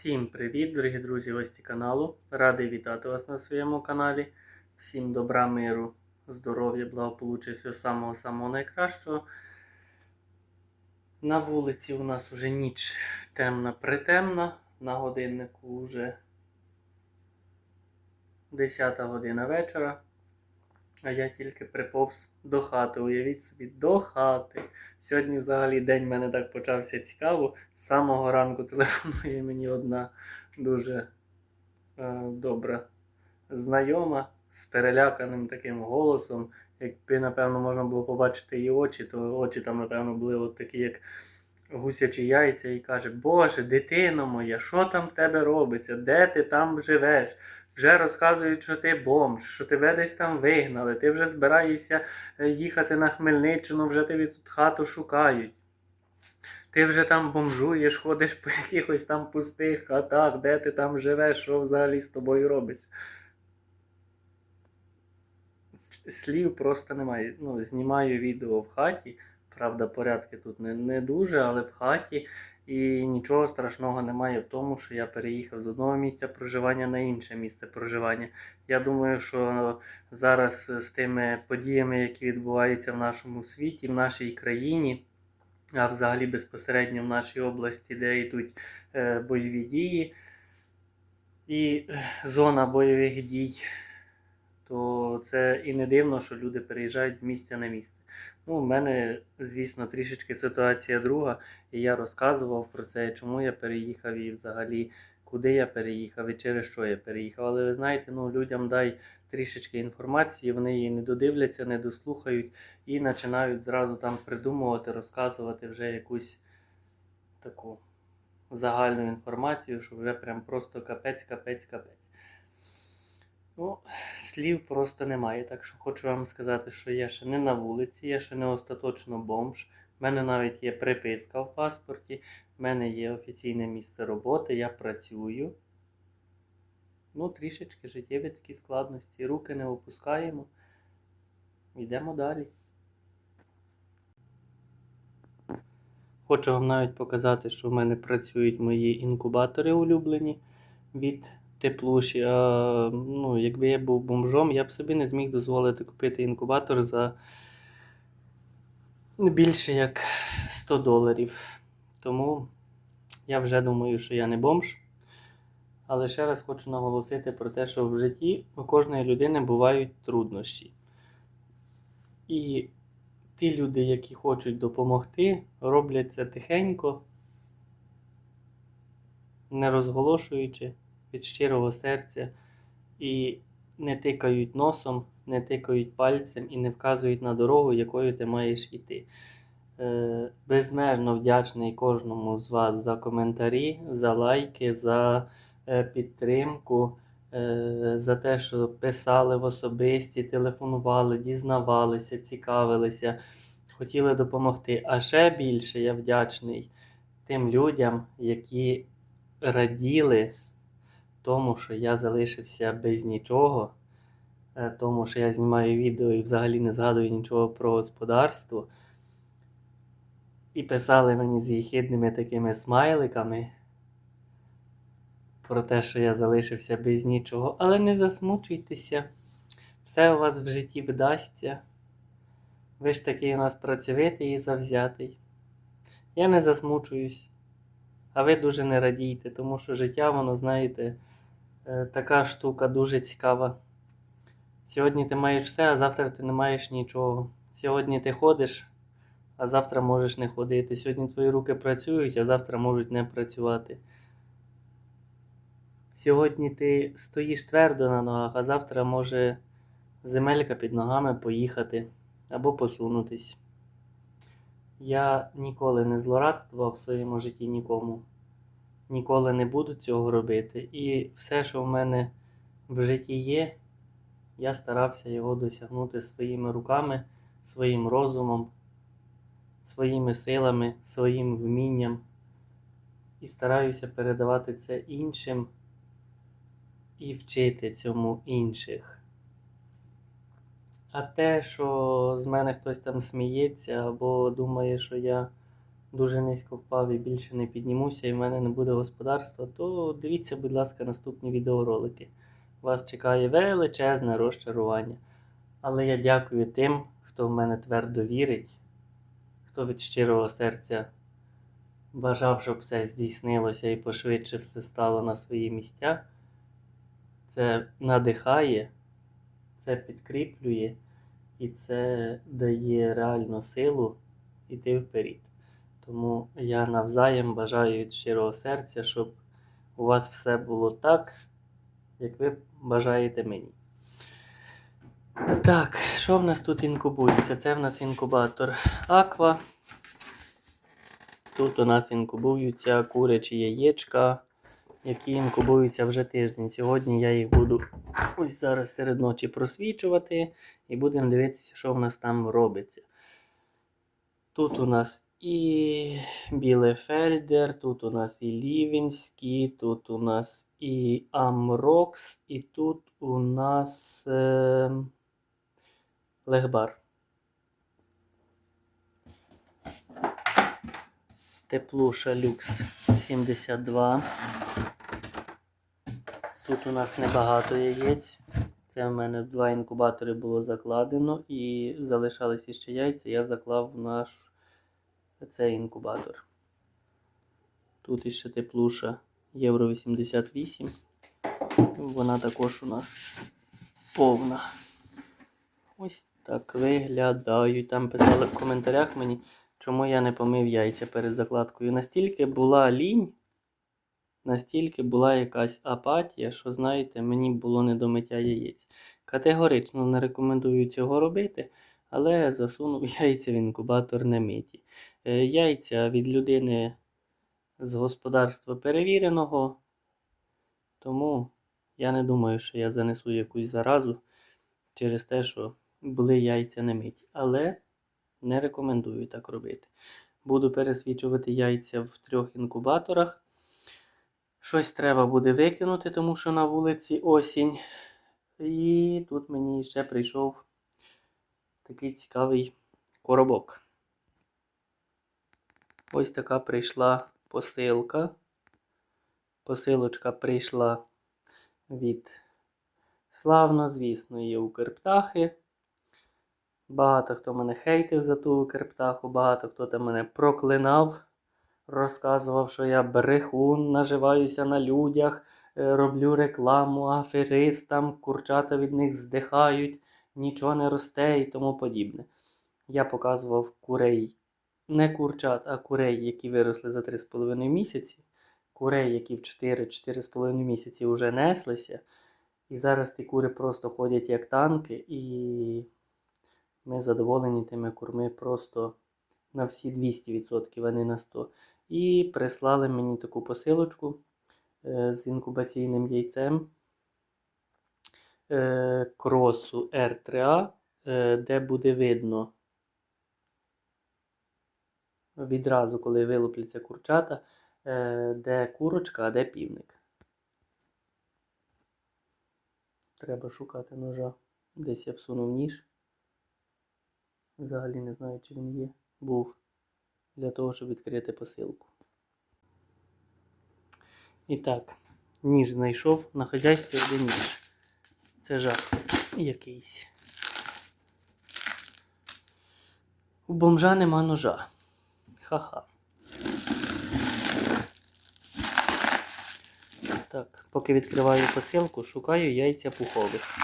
Всім привіт, дорогі друзі, гості каналу. Радий вітати вас на своєму каналі. Всім добра, миру, здоров'я, благополуччя, всього самого самого найкращого. На вулиці у нас вже ніч темна притемна. На годиннику вже 10 година вечора. А я тільки приповз до хати. Уявіть собі, до хати. Сьогодні взагалі день в мене так почався цікаво. З самого ранку телефонує мені одна дуже е, добра знайома з переляканим таким голосом. Якби, напевно, можна було побачити її очі, то очі там, напевно, були от такі, як гусячі яйця, і каже: Боже, дитино моя, що там в тебе робиться? Де ти там живеш? Вже розказують, що ти бомж, що тебе десь там вигнали, ти вже збираєшся е, їхати на Хмельниччину, вже тобі тут хату шукають. Ти вже там бомжуєш, ходиш по якихось там пустих хатах, де ти там живеш, що взагалі з тобою робиться. Слів просто немає. Ну, знімаю відео в хаті. Правда, порядки тут не, не дуже, але в хаті. І нічого страшного немає в тому, що я переїхав з одного місця проживання на інше місце проживання. Я думаю, що зараз з тими подіями, які відбуваються в нашому світі, в нашій країні, а взагалі безпосередньо в нашій області, де йдуть е, бойові дії і е, зона бойових дій, то це і не дивно, що люди переїжджають з місця на місце. Ну, у мене, звісно, трішечки ситуація друга, і я розказував про це, чому я переїхав і взагалі куди я переїхав і через що я переїхав. Але ви знаєте, ну людям дай трішечки інформації, вони її не додивляться, не дослухають і починають зразу там придумувати, розказувати вже якусь таку загальну інформацію, що вже прям просто капець, капець, капець. Ну, слів просто немає. Так що хочу вам сказати, що я ще не на вулиці, я ще не остаточно бомж. У мене навіть є приписка в паспорті, в мене є офіційне місце роботи, я працюю. Ну, трішечки життєві такі складності. Руки не опускаємо. Йдемо далі. Хочу вам навіть показати, що в мене працюють мої інкубатори улюблені від теплуші. А, ну, якби я був бомжом, я б собі не зміг дозволити купити інкубатор за більше як 100 доларів. Тому я вже думаю, що я не бомж. Але ще раз хочу наголосити про те, що в житті у кожної людини бувають труднощі. І ті люди, які хочуть допомогти, роблять це тихенько, не розголошуючи від щирого серця, і не тикають носом, не тикають пальцем і не вказують на дорогу, якою ти маєш йти. Е, Безмежно вдячний кожному з вас за коментарі, за лайки, за е, підтримку, е, за те, що писали в особисті, телефонували, дізнавалися, цікавилися, хотіли допомогти. А ще більше я вдячний тим людям, які раділи тому, що я залишився без нічого, е, тому що я знімаю відео і взагалі не згадую нічого про господарство. І писали мені з їхідними такими смайликами про те, що я залишився без нічого. Але не засмучуйтеся, все у вас в житті вдасться. Ви ж такий у нас працьовитий і завзятий. Я не засмучуюсь, а ви дуже не радійте, тому що життя, воно, знаєте, така штука дуже цікава. Сьогодні ти маєш все, а завтра ти не маєш нічого. Сьогодні ти ходиш, а завтра можеш не ходити. Сьогодні твої руки працюють, а завтра можуть не працювати. Сьогодні ти стоїш твердо на ногах, а завтра може земелька під ногами поїхати або посунутись. Я ніколи не злорадствував в своєму житті нікому. Ніколи не буду цього робити. І все, що в мене в житті є, я старався його досягнути своїми руками, своїм розумом, своїми силами, своїм вмінням. І стараюся передавати це іншим і вчити цьому інших. А те, що з мене хтось там сміється або думає, що я дуже низько впав і більше не піднімуся, і в мене не буде господарства, то дивіться, будь ласка, наступні відеоролики. Вас чекає величезне розчарування. Але я дякую тим, хто в мене твердо вірить, хто від щирого серця бажав, щоб все здійснилося і пошвидше все стало на свої місця. Це надихає, це підкріплює і це дає реальну силу йти вперед. Тому я навзаєм бажаю від щирого серця, щоб у вас все було так, як ви бажаєте мені. Так, що в нас тут інкубується? Це в нас інкубатор Аква. Тут у нас інкубуються курячі яєчка, які інкубуються вже тиждень. Сьогодні я їх буду ось зараз серед ночі просвічувати і будемо дивитися, що в нас там робиться. Тут у нас і Білефельдер, тут у нас і Лівінський, тут у нас і Амрокс, і тут у нас е, Легбар. Теплуша Люкс 72. Тут у нас небагато яєць. Це в мене два інкубатори було закладено і залишалися ще яйця. Я заклав в наш цей інкубатор. Тут іще теплуша Євро 88. Вона також у нас повна. Ось так виглядають. Там писали в коментарях мені, чому я не помив яйця перед закладкою. Настільки була лінь, настільки була якась апатія, що, знаєте, мені було не до миття яєць. Категорично не рекомендую цього робити, але засунув яйця в інкубатор не миті. Е, Яйця від людини з господарства перевіреного, тому я не думаю, що я занесу якусь заразу через те, що були яйця не миті. Але не рекомендую так робити. Буду пересвічувати яйця в трьох інкубаторах. Щось треба буде викинути, тому що на вулиці осінь. І тут мені ще прийшов такий цікавий коробок. Ось така прийшла посилка. Посилочка прийшла від славно, звісної Укрптахи. Багато хто мене хейтив за ту Укрптаху, багато хто там мене проклинав, розказував, що я брехун, наживаюся на людях, е, роблю рекламу аферистам, курчата від них здихають, нічого не росте і тому подібне. Я показував курей, не курчат, а курей, які виросли за 3,5 місяці, курей, які в 4-4,5 місяці вже неслися. І зараз ті кури просто ходять як танки, і ми задоволені тими курми просто на всі 200%, а не на 100%. І прислали мені таку посилочку е, з інкубаційним яйцем кросу R3A, е, де буде видно відразу, коли вилупляться курчата, е, де курочка, а де півник. Треба шукати ножа. Десь я всунув ніж. Взагалі не знаю, чи він є. Був для того, щоб відкрити посилку. І так, ніж знайшов на хазяйстві один ніж. Це жах якийсь. У бомжа нема ножа. Ха-ха. Так, поки відкриваю посилку, шукаю яйця пухових.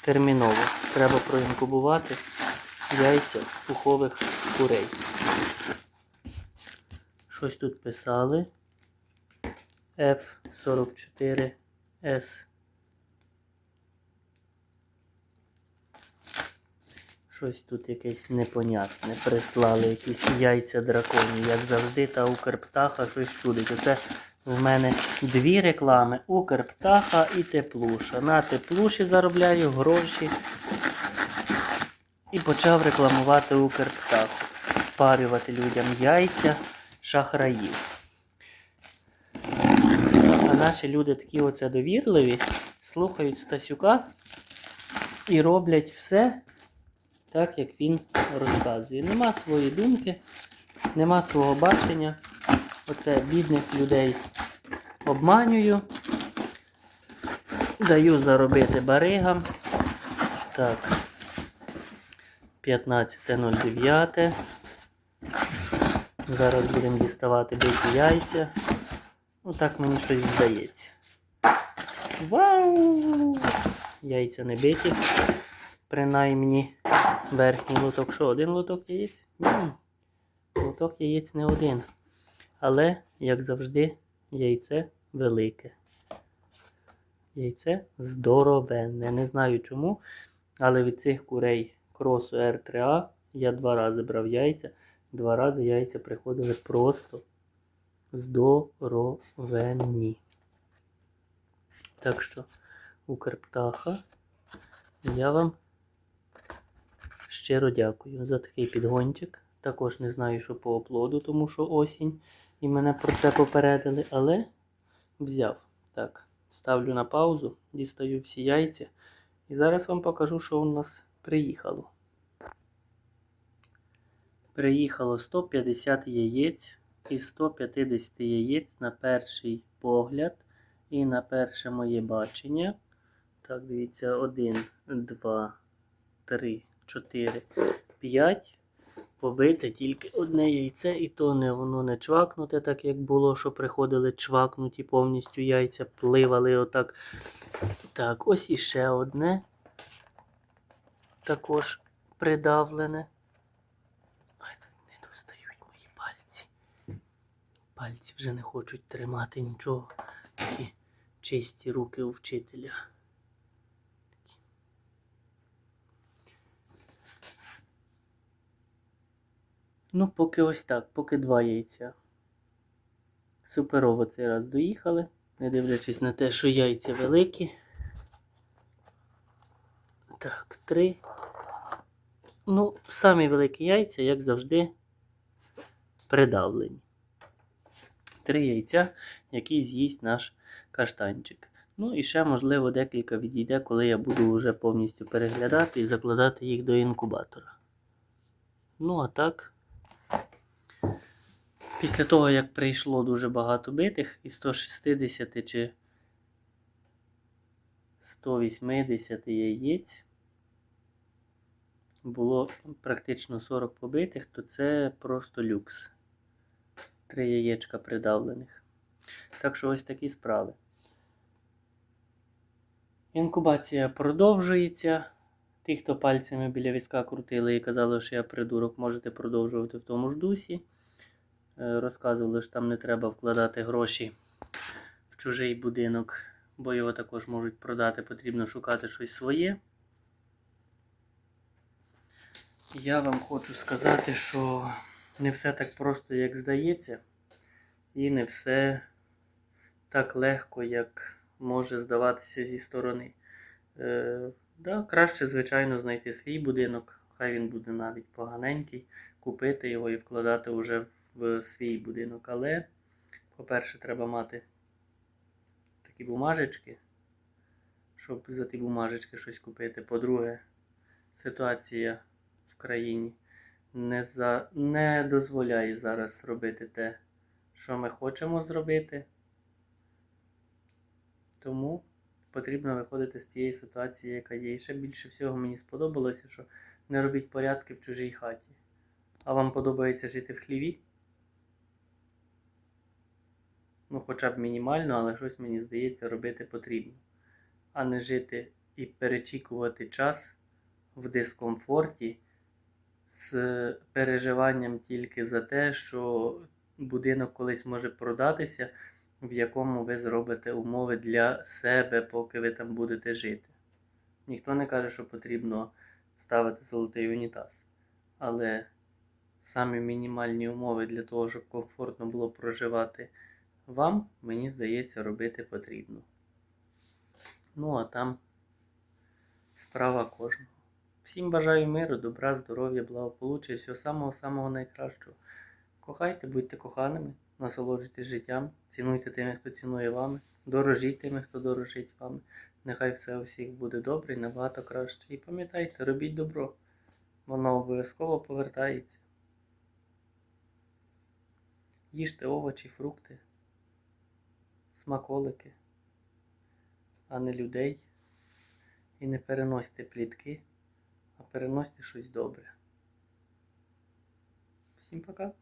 Терміново. Треба проінкубувати яйця пухових курей. Щось тут писали. F44S. Щось тут якесь непонятне. Прислали якісь яйця драконі, як завжди, та Укрптаха щось чудить. Оце в мене дві реклами: Укрптаха і Теплуша. На Теплуші заробляю гроші. І почав рекламувати Укрптаху. Впарювати людям яйця шахраїв. Наші люди такі оце довірливі, слухають Стасюка і роблять все, так, як він розказує. Нема своєї думки, нема свого бачення. Оце бідних людей обманюю. Даю заробити баригам. Так. 15.09. Зараз будемо діставати биті яйця. Ну так мені щось здається. Вау! Яйця не биті. Принаймні верхній лоток. Що, один лоток яєць? Ні. Лоток яєць не один. Але, як завжди, яйце велике. Яйце здоровенне. Не знаю чому, але від цих курей кросу R3A я два рази брав яйця. Два рази яйця приходили просто здоровенні. Так що, Укрптаха, я вам щиро дякую за такий підгончик. Також не знаю, що по оплоду, тому що осінь і мене про це попередили, але взяв. Так, ставлю на паузу, дістаю всі яйця. І зараз вам покажу, що у нас приїхало. Приїхало 150 яєць із 150 яєць на перший погляд і на перше моє бачення. Так, дивіться, 1, 2, 3, 4, 5. Побите тільки одне яйце, і то не воно не чвакнуте, так як було, що приходили чвакнуті повністю яйця, пливали отак. Так, ось іще одне. Також придавлене. Ай, тут не достають мої пальці. Пальці вже не хочуть тримати нічого. Такі чисті руки у вчителя. Ну, поки ось так, поки два яйця. Суперово цей раз доїхали, не дивлячись на те, що яйця великі. Так, три. Ну, самі великі яйця, як завжди, придавлені. Три яйця, які з'їсть наш каштанчик. Ну і ще, можливо, декілька відійде, коли я буду вже повністю переглядати і закладати їх до інкубатора. Ну, а так. Після того, як прийшло дуже багато битих, і 160 чи 180 яєць було практично 40 побитих, то це просто люкс. Три яєчка придавлених. Так що ось такі справи. Інкубація продовжується. Ті, хто пальцями біля візка крутили і казали, що я придурок, можете продовжувати в тому ж дусі. Е, Розказували, що там не треба вкладати гроші в чужий будинок, бо його також можуть продати, потрібно шукати щось своє. Я вам хочу сказати, що не все так просто, як здається, і не все так легко, як може здаватися зі сторони. Е, да, краще, звичайно, знайти свій будинок, хай він буде навіть поганенький, купити його і вкладати вже в свій будинок. Але, по-перше, треба мати такі бумажечки, щоб за ті бумажечки щось купити. По-друге, ситуація в країні не, за... не дозволяє зараз робити те, що ми хочемо зробити. Тому потрібно виходити з тієї ситуації, яка є. І ще більше всього мені сподобалося, що не робіть порядки в чужій хаті. А вам подобається жити в хліві? Ну, хоча б мінімально, але щось мені здається робити потрібно. А не жити і перечікувати час в дискомфорті з переживанням тільки за те, що будинок колись може продатися, в якому ви зробите умови для себе, поки ви там будете жити. Ніхто не каже, що потрібно ставити золотий унітаз. Але самі мінімальні умови для того, щоб комфортно було проживати вам, мені здається, робити потрібно. Ну, а там справа кожного. Всім бажаю миру, добра, здоров'я, благополуччя, і всього самого-самого найкращого. Кохайте, будьте коханими, насолоджуйтесь життям, цінуйте тими, хто цінує вами, дорожіть тими, хто дорожить вами. Нехай все у всіх буде добре і набагато краще. І пам'ятайте, робіть добро. Воно обов'язково повертається. Їжте овочі, фрукти, смаколики, а не людей. І не переносьте плітки, переносьте щось добре. Всім пока!